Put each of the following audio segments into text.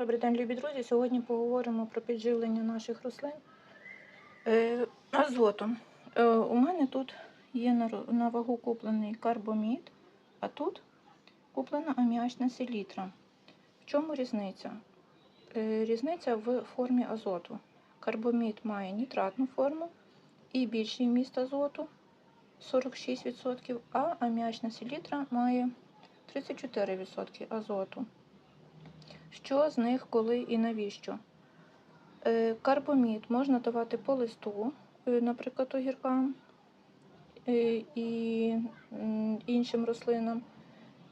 Добрий день, любі друзі. Сьогодні поговоримо про підживлення наших рослин е, азотом. Е, у мене тут є на, вагу куплений карбомід, а тут куплена аміачна селітра. В чому різниця? Е, різниця в формі азоту. Карбомід має нітратну форму і більший вміст азоту 46%, а аміачна селітра має 34% азоту. Що з них, коли і навіщо? Е, Карбомід можна давати по листу, е, наприклад, огіркам е, і іншим рослинам,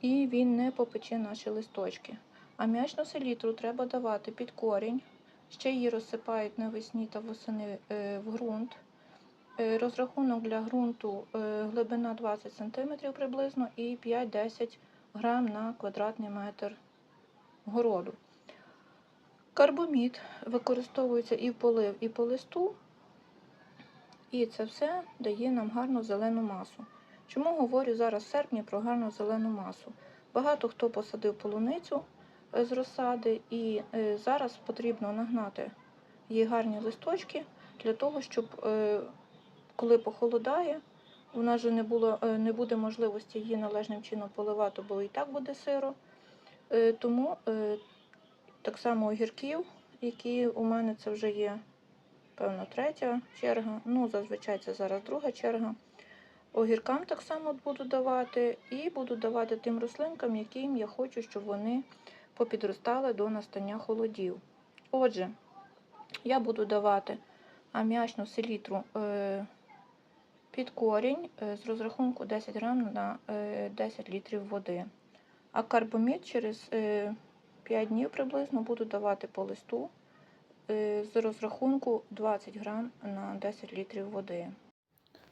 і він не попече наші листочки. А м'ячну селітру треба давати під корінь, ще її розсипають навесні та восени в ґрунт. Розрахунок для ґрунту глибина 20 см приблизно і 5-10 грам на квадратний метр городу. Карбомід використовується і в полив, і по листу, і це все дає нам гарну зелену масу. Чому говорю зараз в серпні про гарну зелену масу? Багато хто посадив полуницю е, з розсади, і е, зараз потрібно нагнати їй гарні листочки для того, щоб е, коли похолодає, у нас же не, було, не буде можливості її належним чином поливати, бо і так буде сиро. Е, Тому е, так само огірків, які у мене це вже є, певно, третя черга. Ну, зазвичай це зараз друга черга. Огіркам так само буду давати, і буду давати тим рослинкам, яким я хочу, щоб вони попідростали до настання холодів. Отже, я буду давати аміачну селітру е, під корінь з розрахунку 10 грам на е, 10 літрів води. А карбомід через е, 5 днів приблизно буду давати по листу е, з розрахунку 20 грам на 10 літрів води.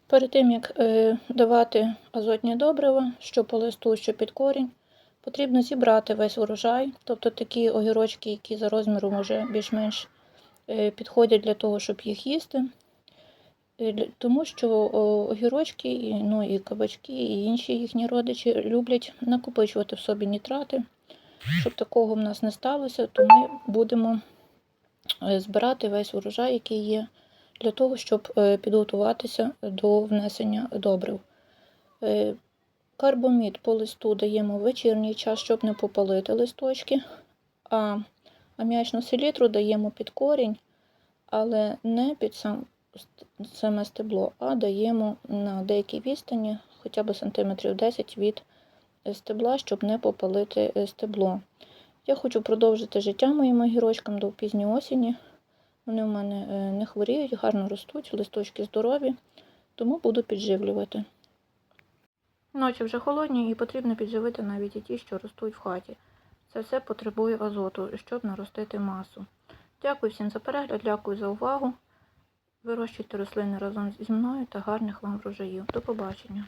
Перед тим, як е, давати азотні добрива, що по листу, що під корінь, потрібно зібрати весь урожай, тобто такі огірочки, які за розміром вже більш-менш е, підходять для того, щоб їх їсти. Е, Тому що огірочки, ну, і кабачки, і інші їхні родичі люблять накопичувати в собі нітрати. Щоб такого в нас не сталося, то ми будемо е, збирати весь урожай, який є, для того, щоб е, підготуватися до внесення добрив. Карбомід по листу даємо в вечірній час, щоб не попалити листочки, а аміачну селітру даємо під корінь, але не під сам, саме стебло, а даємо на деякій відстані, хоча б сантиметрів 10 від стебла, щоб не попалити е, стебло. Я хочу продовжити життя моїм огірочкам до пізньої осені. Вони в мене е, не хворіють, гарно ростуть, листочки здорові, тому буду підживлювати. Ночі вже холодні і потрібно підживити навіть і ті, що ростуть в хаті. Це все потребує азоту, щоб наростити масу. Дякую всім за перегляд, дякую за увагу. Вирощуйте рослини разом зі мною та гарних вам врожаїв. До побачення!